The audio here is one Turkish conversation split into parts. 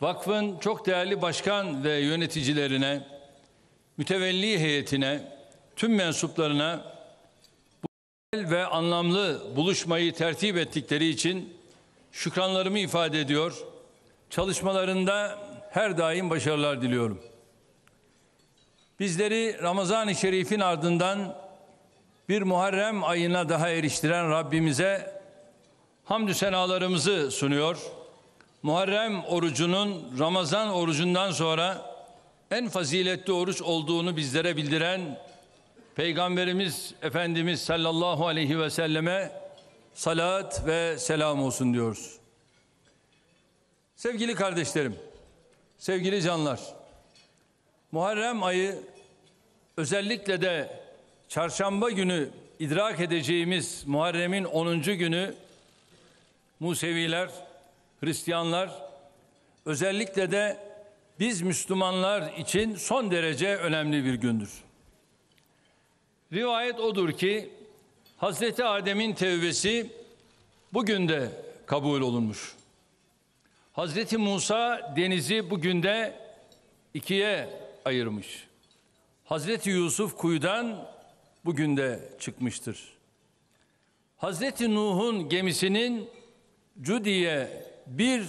vakfın çok değerli başkan ve yöneticilerine, mütevelli heyetine, tüm mensuplarına bu güzel ve anlamlı buluşmayı tertip ettikleri için şükranlarımı ifade ediyor. Çalışmalarında her daim başarılar diliyorum. Bizleri Ramazan-ı Şerif'in ardından bir Muharrem ayına daha eriştiren Rabbimize hamdü senalarımızı sunuyor. Muharrem orucunun Ramazan orucundan sonra en faziletli oruç olduğunu bizlere bildiren Peygamberimiz Efendimiz sallallahu aleyhi ve selleme salat ve selam olsun diyoruz. Sevgili kardeşlerim, sevgili canlar, Muharrem ayı özellikle de çarşamba günü idrak edeceğimiz Muharrem'in 10. günü Museviler, Hristiyanlar özellikle de biz Müslümanlar için son derece önemli bir gündür. Rivayet odur ki Hazreti Adem'in tevbesi bugün de kabul olunmuş. Hazreti Musa denizi bugün de ikiye ayırmış. Hazreti Yusuf kuyudan bugün de çıkmıştır. Hazreti Nuh'un gemisinin Cudi'ye bir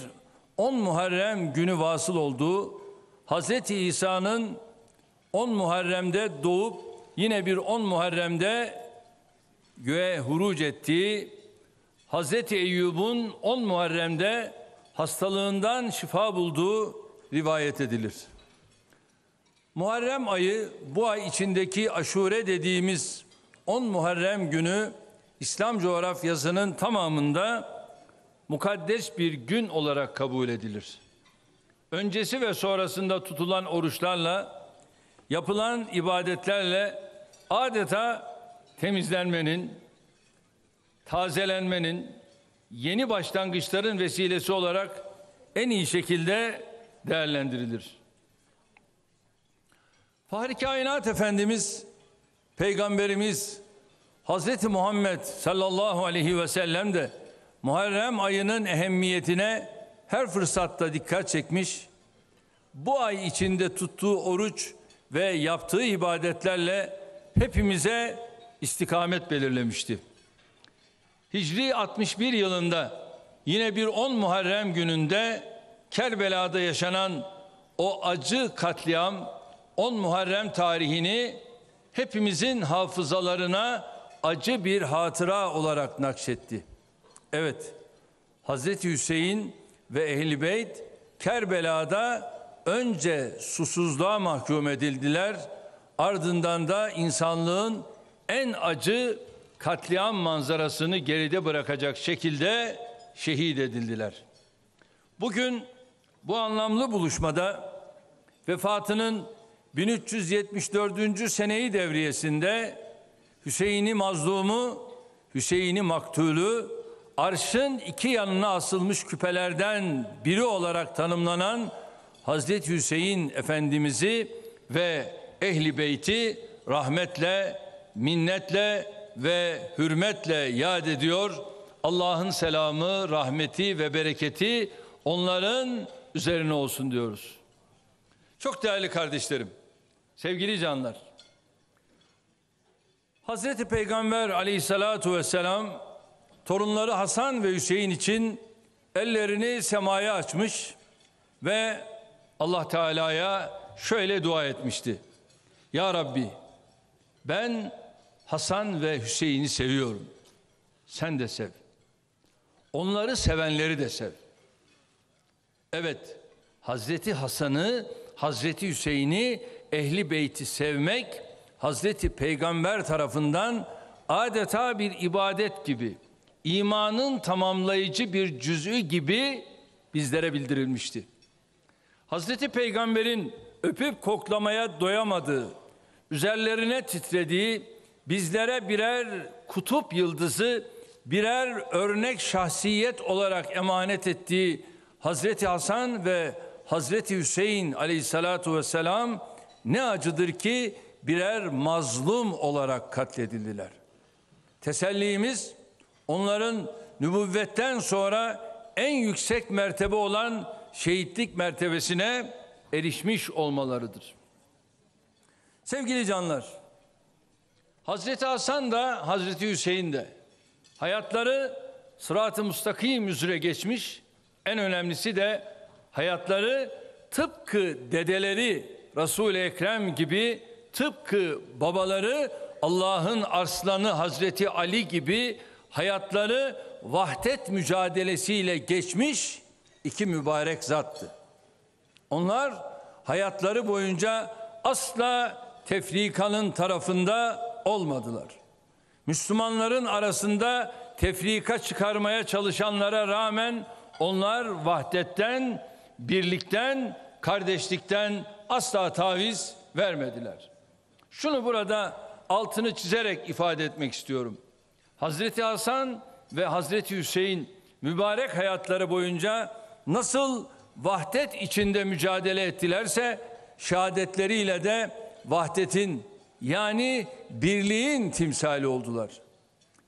10 Muharrem günü vasıl olduğu, Hazreti İsa'nın 10 Muharrem'de doğup yine bir 10 Muharrem'de göğe huruc ettiği, Hazreti Eyyub'un 10 Muharrem'de hastalığından şifa bulduğu rivayet edilir. Muharrem ayı bu ay içindeki aşure dediğimiz 10 Muharrem günü İslam coğrafyasının tamamında mukaddes bir gün olarak kabul edilir. Öncesi ve sonrasında tutulan oruçlarla, yapılan ibadetlerle adeta temizlenmenin, tazelenmenin, yeni başlangıçların vesilesi olarak en iyi şekilde değerlendirilir. Fahri Kainat Efendimiz, Peygamberimiz Hazreti Muhammed sallallahu aleyhi ve sellem de Muharrem ayının ehemmiyetine her fırsatta dikkat çekmiş, bu ay içinde tuttuğu oruç ve yaptığı ibadetlerle hepimize istikamet belirlemişti. Hicri 61 yılında yine bir 10 Muharrem gününde Kerbela'da yaşanan o acı katliam 10 Muharrem tarihini hepimizin hafızalarına acı bir hatıra olarak nakşetti. Evet, Hazreti Hüseyin ve Ehl-i Beyt Kerbela'da önce susuzluğa mahkum edildiler, ardından da insanlığın en acı katliam manzarasını geride bırakacak şekilde şehit edildiler. Bugün bu anlamlı buluşmada vefatının 1374. seneyi devriyesinde Hüseyin'i mazlumu, Hüseyin'i maktulü arşın iki yanına asılmış küpelerden biri olarak tanımlanan Hazreti Hüseyin Efendimiz'i ve Ehli Beyti rahmetle, minnetle ve hürmetle yad ediyor. Allah'ın selamı, rahmeti ve bereketi onların üzerine olsun diyoruz. Çok değerli kardeşlerim, sevgili canlar. Hazreti Peygamber aleyhissalatu vesselam torunları Hasan ve Hüseyin için ellerini semaya açmış ve Allah Teala'ya şöyle dua etmişti. Ya Rabbi ben Hasan ve Hüseyin'i seviyorum. Sen de sev. Onları sevenleri de sev. Evet, Hazreti Hasan'ı, Hazreti Hüseyin'i, Ehli Beyti sevmek Hazreti Peygamber tarafından adeta bir ibadet gibi imanın tamamlayıcı bir cüz'ü gibi bizlere bildirilmişti. Hazreti Peygamber'in öpüp koklamaya doyamadığı, üzerlerine titrediği, bizlere birer kutup yıldızı, birer örnek şahsiyet olarak emanet ettiği Hazreti Hasan ve Hazreti Hüseyin aleyhissalatu vesselam ne acıdır ki birer mazlum olarak katledildiler. Tesellimiz onların nübüvvetten sonra en yüksek mertebe olan şehitlik mertebesine erişmiş olmalarıdır. Sevgili canlar, Hazreti Hasan da Hazreti Hüseyin de hayatları sırat-ı müstakim üzere geçmiş. En önemlisi de hayatları tıpkı dedeleri Resul-i Ekrem gibi tıpkı babaları Allah'ın arslanı Hazreti Ali gibi hayatları vahdet mücadelesiyle geçmiş iki mübarek zattı. Onlar hayatları boyunca asla tefrikanın tarafında olmadılar. Müslümanların arasında tefrika çıkarmaya çalışanlara rağmen onlar vahdetten, birlikten, kardeşlikten asla taviz vermediler. Şunu burada altını çizerek ifade etmek istiyorum. Hazreti Hasan ve Hazreti Hüseyin mübarek hayatları boyunca nasıl vahdet içinde mücadele ettilerse şehadetleriyle de vahdetin yani birliğin timsali oldular.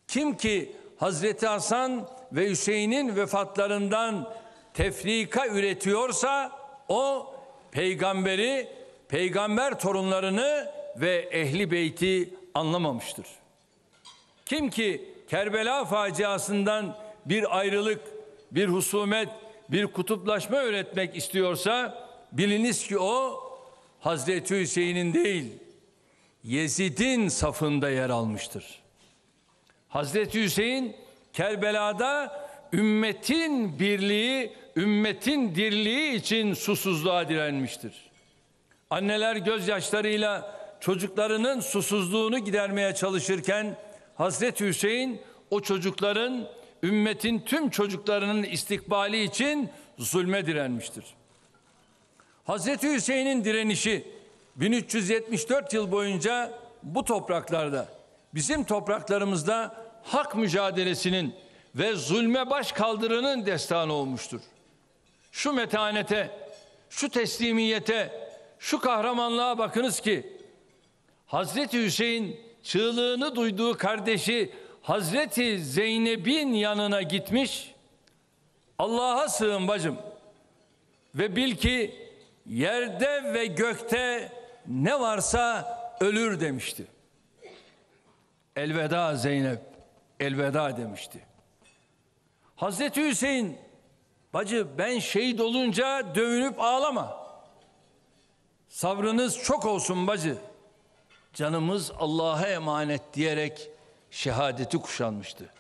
Kim ki Hazreti Hasan ve Hüseyin'in vefatlarından tefrika üretiyorsa o peygamberi, peygamber torunlarını ve ehli beyti anlamamıştır. Kim ki Kerbela faciasından bir ayrılık, bir husumet, bir kutuplaşma öğretmek istiyorsa biliniz ki o Hazreti Hüseyin'in değil Yezid'in safında yer almıştır. Hazreti Hüseyin Kerbela'da ümmetin birliği, ümmetin dirliği için susuzluğa direnmiştir. Anneler gözyaşlarıyla çocuklarının susuzluğunu gidermeye çalışırken Hazreti Hüseyin o çocukların ümmetin tüm çocuklarının istikbali için zulme direnmiştir. Hazreti Hüseyin'in direnişi 1374 yıl boyunca bu topraklarda bizim topraklarımızda hak mücadelesinin ve zulme baş kaldırının destanı olmuştur. Şu metanete, şu teslimiyete, şu kahramanlığa bakınız ki Hazreti Hüseyin çığlığını duyduğu kardeşi Hazreti Zeynep'in yanına gitmiş. Allah'a sığın bacım ve bil ki yerde ve gökte ne varsa ölür demişti. Elveda Zeynep, elveda demişti. Hazreti Hüseyin, bacı ben şehit olunca dövünüp ağlama. Sabrınız çok olsun bacı. Canımız Allah'a emanet diyerek şehadeti kuşanmıştı.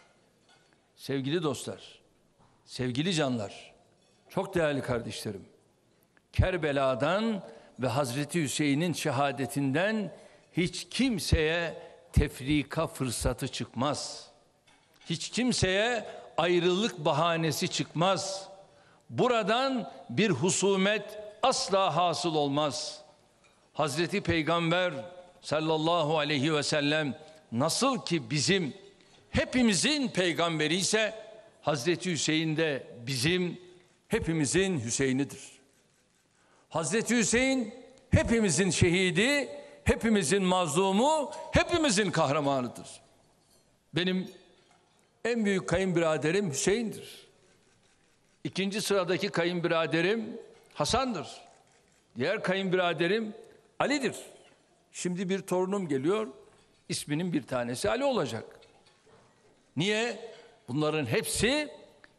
Sevgili dostlar, sevgili canlar, çok değerli kardeşlerim. Kerbela'dan ve Hazreti Hüseyin'in şehadetinden hiç kimseye tefrika fırsatı çıkmaz. Hiç kimseye ayrılık bahanesi çıkmaz. Buradan bir husumet asla hasıl olmaz. Hazreti Peygamber sallallahu aleyhi ve sellem nasıl ki bizim hepimizin peygamberi ise Hazreti Hüseyin de bizim hepimizin Hüseyin'idir. Hazreti Hüseyin hepimizin şehidi, hepimizin mazlumu, hepimizin kahramanıdır. Benim en büyük kayınbiraderim Hüseyin'dir. İkinci sıradaki kayınbiraderim Hasan'dır. Diğer kayınbiraderim Ali'dir. Şimdi bir torunum geliyor. İsminin bir tanesi Ali olacak. Niye? Bunların hepsi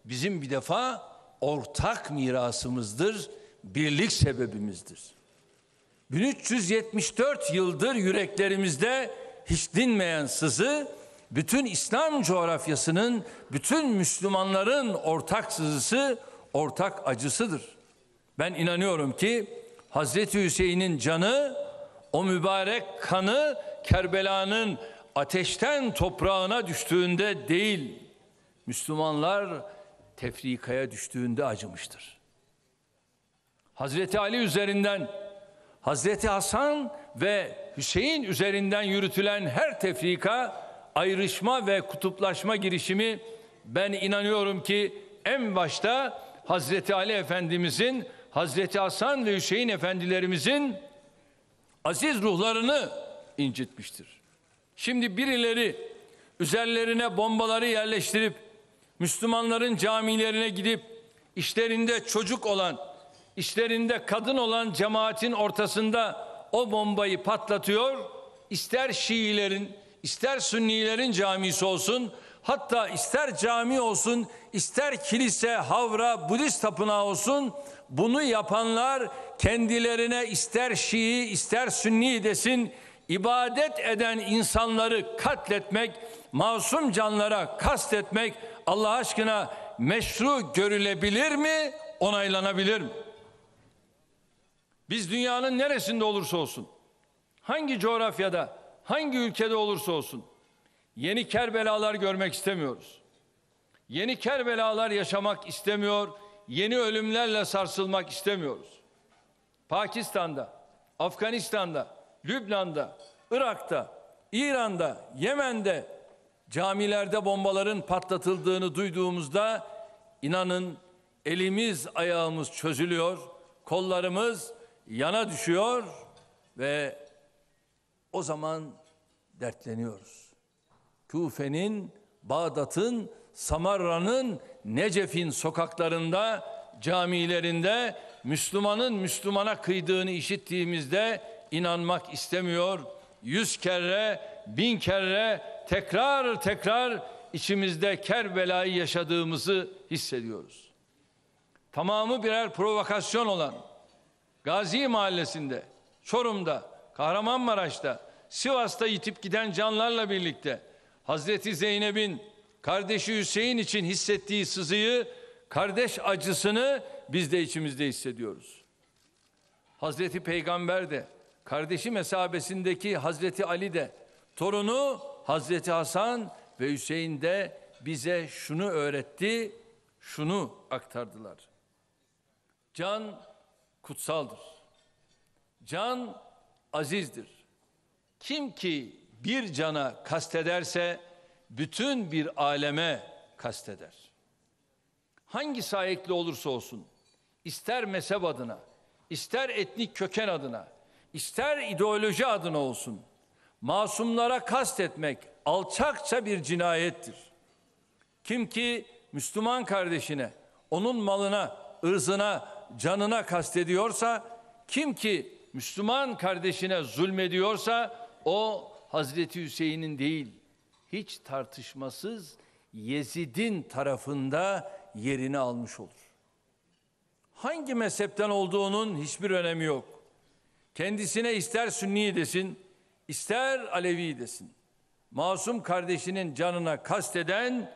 bizim bir defa ortak mirasımızdır, birlik sebebimizdir. 1374 yıldır yüreklerimizde hiç dinmeyen sızı, bütün İslam coğrafyasının, bütün Müslümanların ortak sızısı, ortak acısıdır. Ben inanıyorum ki Hazreti Hüseyin'in canı, o mübarek kanı Kerbela'nın ateşten toprağına düştüğünde değil, Müslümanlar tefrikaya düştüğünde acımıştır. Hazreti Ali üzerinden, Hazreti Hasan ve Hüseyin üzerinden yürütülen her tefrika, ayrışma ve kutuplaşma girişimi ben inanıyorum ki en başta Hazreti Ali Efendimizin, Hazreti Hasan ve Hüseyin Efendilerimizin aziz ruhlarını incitmiştir. Şimdi birileri üzerlerine bombaları yerleştirip Müslümanların camilerine gidip işlerinde çocuk olan işlerinde kadın olan cemaatin ortasında o bombayı patlatıyor. İster Şiilerin, ister Sünnilerin camisi olsun, hatta ister cami olsun, ister kilise, havra, Budist tapınağı olsun, bunu yapanlar kendilerine ister Şii, ister Sünni desin, ibadet eden insanları katletmek, masum canlara kastetmek Allah aşkına meşru görülebilir mi, onaylanabilir mi? Biz dünyanın neresinde olursa olsun, hangi coğrafyada, hangi ülkede olursa olsun yeni Kerbelalar görmek istemiyoruz. Yeni Kerbelalar yaşamak istemiyor, yeni ölümlerle sarsılmak istemiyoruz. Pakistan'da, Afganistan'da, Lübnan'da, Irak'ta, İran'da, Yemen'de camilerde bombaların patlatıldığını duyduğumuzda inanın elimiz ayağımız çözülüyor, kollarımız yana düşüyor ve o zaman dertleniyoruz. Küfe'nin, Bağdat'ın, Samarra'nın, Necef'in sokaklarında, camilerinde Müslümanın Müslümana kıydığını işittiğimizde inanmak istemiyor. Yüz kere, bin kere tekrar tekrar içimizde Kerbela'yı yaşadığımızı hissediyoruz. Tamamı birer provokasyon olan Gazi Mahallesi'nde, Çorum'da, Kahramanmaraş'ta, Sivas'ta yitip giden canlarla birlikte Hazreti Zeynep'in kardeşi Hüseyin için hissettiği sızıyı, kardeş acısını biz de içimizde hissediyoruz. Hazreti Peygamber de, kardeşi mesabesindeki Hazreti Ali de, torunu Hazreti Hasan ve Hüseyin de bize şunu öğretti, şunu aktardılar. Can kutsaldır. Can azizdir. Kim ki bir cana kastederse bütün bir aleme kasteder. Hangi sahipli olursa olsun, ister mezhep adına, ister etnik köken adına, ister ideoloji adına olsun, masumlara kastetmek alçakça bir cinayettir. Kim ki Müslüman kardeşine, onun malına, ırzına, canına kastediyorsa, kim ki Müslüman kardeşine zulmediyorsa o Hazreti Hüseyin'in değil, hiç tartışmasız Yezid'in tarafında yerini almış olur. Hangi mezhepten olduğunun hiçbir önemi yok. Kendisine ister Sünni desin, ister Alevi desin. Masum kardeşinin canına kasteden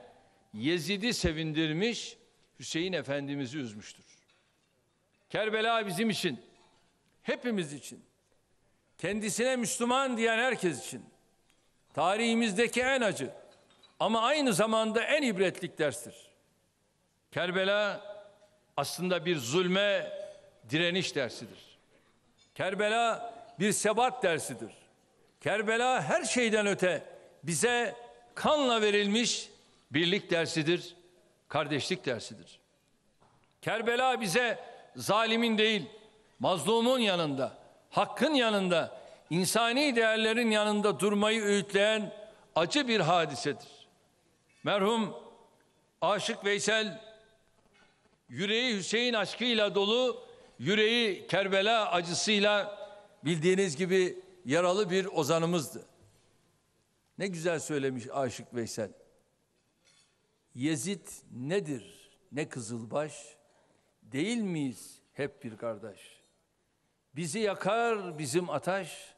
Yezid'i sevindirmiş, Hüseyin Efendimiz'i üzmüştür. Kerbela bizim için, hepimiz için, kendisine Müslüman diyen herkes için tarihimizdeki en acı ama aynı zamanda en ibretlik derstir. Kerbela aslında bir zulme direniş dersidir. Kerbela bir sebat dersidir. Kerbela her şeyden öte bize kanla verilmiş birlik dersidir, kardeşlik dersidir. Kerbela bize zalimin değil, mazlumun yanında, hakkın yanında, insani değerlerin yanında durmayı öğütleyen acı bir hadisedir. Merhum Aşık Veysel yüreği Hüseyin aşkıyla dolu, yüreği Kerbela acısıyla bildiğiniz gibi yaralı bir ozanımızdı. Ne güzel söylemiş Aşık Veysel. Yezid nedir ne kızılbaş, değil miyiz hep bir kardeş? Bizi yakar bizim ataş,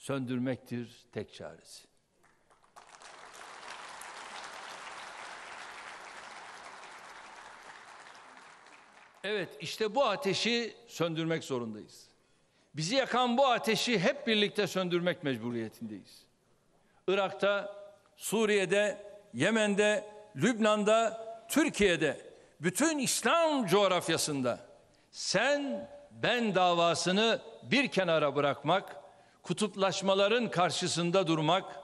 söndürmektir tek çaresi. Evet işte bu ateşi söndürmek zorundayız. Bizi yakan bu ateşi hep birlikte söndürmek mecburiyetindeyiz. Irak'ta, Suriye'de, Yemen'de, Lübnan'da, Türkiye'de, bütün İslam coğrafyasında sen ben davasını bir kenara bırakmak, kutuplaşmaların karşısında durmak,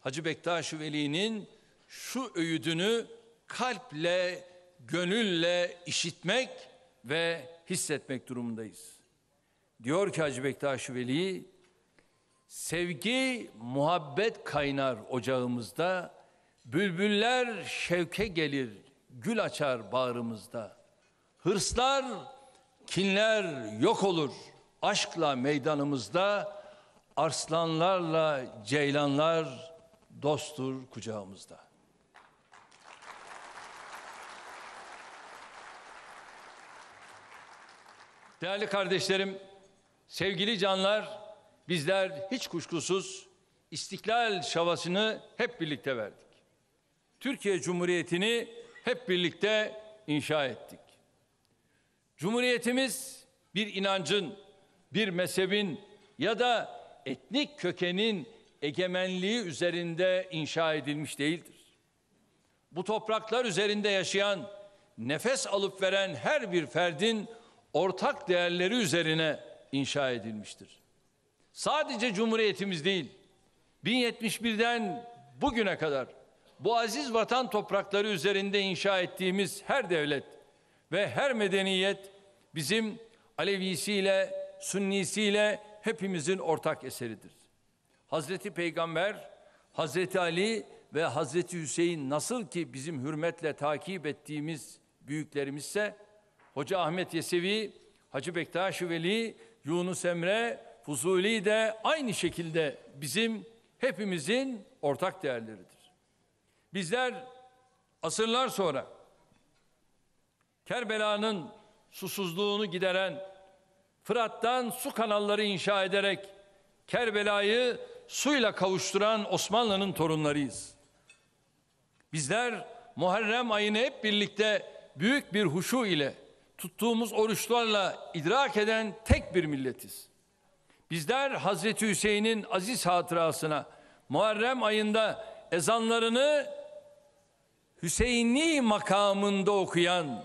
Hacı Bektaş Veli'nin şu öğüdünü kalple, gönülle işitmek ve hissetmek durumundayız. Diyor ki Hacı Bektaş Veli, sevgi, muhabbet kaynar ocağımızda, bülbüller şevke gelir, gül açar bağrımızda. Hırslar kinler yok olur. Aşkla meydanımızda, arslanlarla ceylanlar dosttur kucağımızda. Değerli kardeşlerim, sevgili canlar, bizler hiç kuşkusuz istiklal şavasını hep birlikte verdik. Türkiye Cumhuriyeti'ni hep birlikte inşa ettik. Cumhuriyetimiz bir inancın, bir mezhebin ya da etnik kökenin egemenliği üzerinde inşa edilmiş değildir. Bu topraklar üzerinde yaşayan, nefes alıp veren her bir ferdin ortak değerleri üzerine inşa edilmiştir. Sadece Cumhuriyetimiz değil, 1071'den bugüne kadar bu aziz vatan toprakları üzerinde inşa ettiğimiz her devlet ve her medeniyet bizim Alevisiyle, Sünnisiyle hepimizin ortak eseridir. Hazreti Peygamber, Hazreti Ali ve Hazreti Hüseyin nasıl ki bizim hürmetle takip ettiğimiz büyüklerimizse Hoca Ahmet Yesevi, Hacı Bektaş Veli, Yunus Emre, Fuzuli de aynı şekilde bizim hepimizin ortak değerleridir. Bizler asırlar sonra Kerbela'nın susuzluğunu gideren Fırat'tan su kanalları inşa ederek Kerbela'yı suyla kavuşturan Osmanlı'nın torunlarıyız. Bizler Muharrem ayını hep birlikte büyük bir huşu ile tuttuğumuz oruçlarla idrak eden tek bir milletiz. Bizler Hazreti Hüseyin'in aziz hatırasına Muharrem ayında ezanlarını Hüseyinli makamında okuyan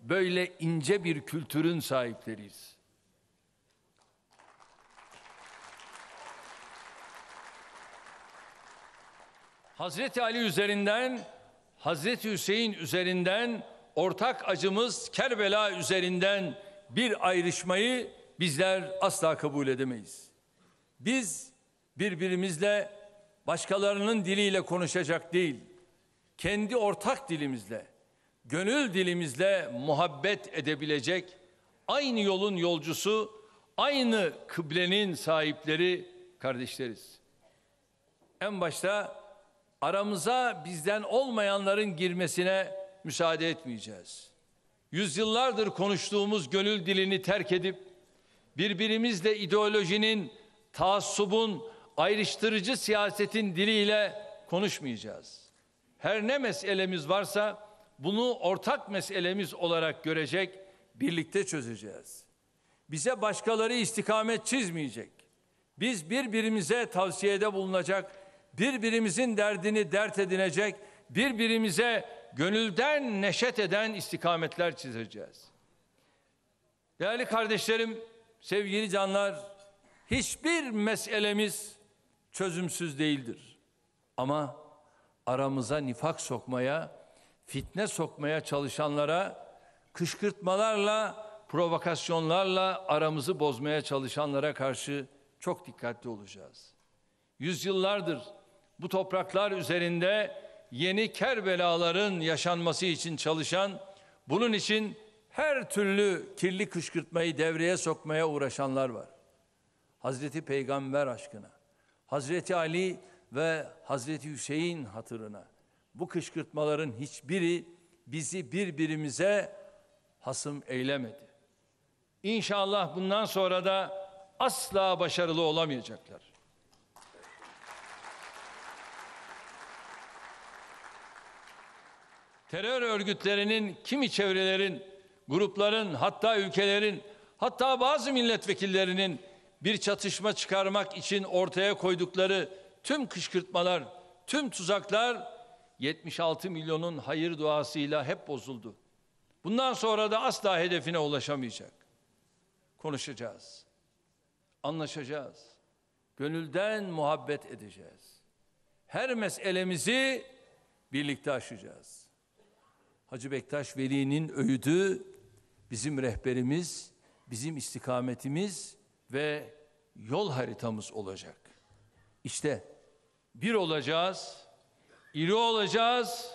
böyle ince bir kültürün sahipleriyiz. Hazreti Ali üzerinden, Hazreti Hüseyin üzerinden, ortak acımız Kerbela üzerinden bir ayrışmayı bizler asla kabul edemeyiz. Biz birbirimizle başkalarının diliyle konuşacak değil, kendi ortak dilimizle, gönül dilimizle muhabbet edebilecek, aynı yolun yolcusu, aynı kıblenin sahipleri kardeşleriz. En başta aramıza bizden olmayanların girmesine müsaade etmeyeceğiz. Yüzyıllardır konuştuğumuz gönül dilini terk edip birbirimizle ideolojinin, taassubun, ayrıştırıcı siyasetin diliyle konuşmayacağız. Her ne meselemiz varsa bunu ortak meselemiz olarak görecek, birlikte çözeceğiz. Bize başkaları istikamet çizmeyecek. Biz birbirimize tavsiyede bulunacak, birbirimizin derdini dert edinecek, birbirimize gönülden neşet eden istikametler çizeceğiz. Değerli kardeşlerim, sevgili canlar, hiçbir meselemiz çözümsüz değildir. Ama aramıza nifak sokmaya, fitne sokmaya çalışanlara, kışkırtmalarla, provokasyonlarla aramızı bozmaya çalışanlara karşı çok dikkatli olacağız. Yüzyıllardır bu topraklar üzerinde yeni Kerbelaların yaşanması için çalışan, bunun için her türlü kirli kışkırtmayı devreye sokmaya uğraşanlar var. Hazreti Peygamber aşkına, Hazreti Ali ve Hazreti Hüseyin hatırına bu kışkırtmaların hiçbiri bizi birbirimize hasım eylemedi. İnşallah bundan sonra da asla başarılı olamayacaklar. Terör örgütlerinin, kimi çevrelerin, grupların, hatta ülkelerin, hatta bazı milletvekillerinin bir çatışma çıkarmak için ortaya koydukları tüm kışkırtmalar, tüm tuzaklar 76 milyonun hayır duasıyla hep bozuldu. Bundan sonra da asla hedefine ulaşamayacak. Konuşacağız. Anlaşacağız. Gönülden muhabbet edeceğiz. Her meselemizi birlikte aşacağız. Hacı Bektaş Veli'nin öğüdü bizim rehberimiz, bizim istikametimiz ve yol haritamız olacak. İşte bir olacağız, iri olacağız,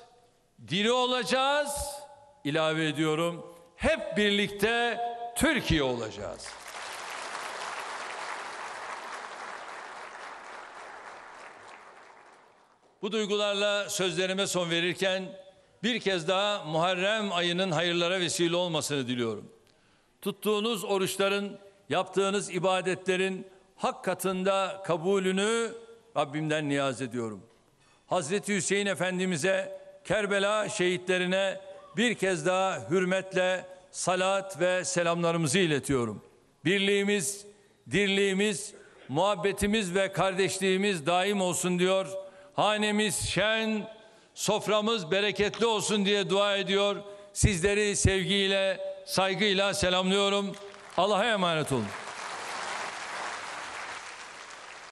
diri olacağız, ilave ediyorum. Hep birlikte Türkiye olacağız. Bu duygularla sözlerime son verirken bir kez daha Muharrem ayının hayırlara vesile olmasını diliyorum. Tuttuğunuz oruçların, yaptığınız ibadetlerin hak katında kabulünü Rabbimden niyaz ediyorum. Hazreti Hüseyin Efendimiz'e, Kerbela şehitlerine bir kez daha hürmetle salat ve selamlarımızı iletiyorum. Birliğimiz, dirliğimiz, muhabbetimiz ve kardeşliğimiz daim olsun diyor. Hanemiz şen, soframız bereketli olsun diye dua ediyor. Sizleri sevgiyle, saygıyla selamlıyorum. Allah'a emanet olun.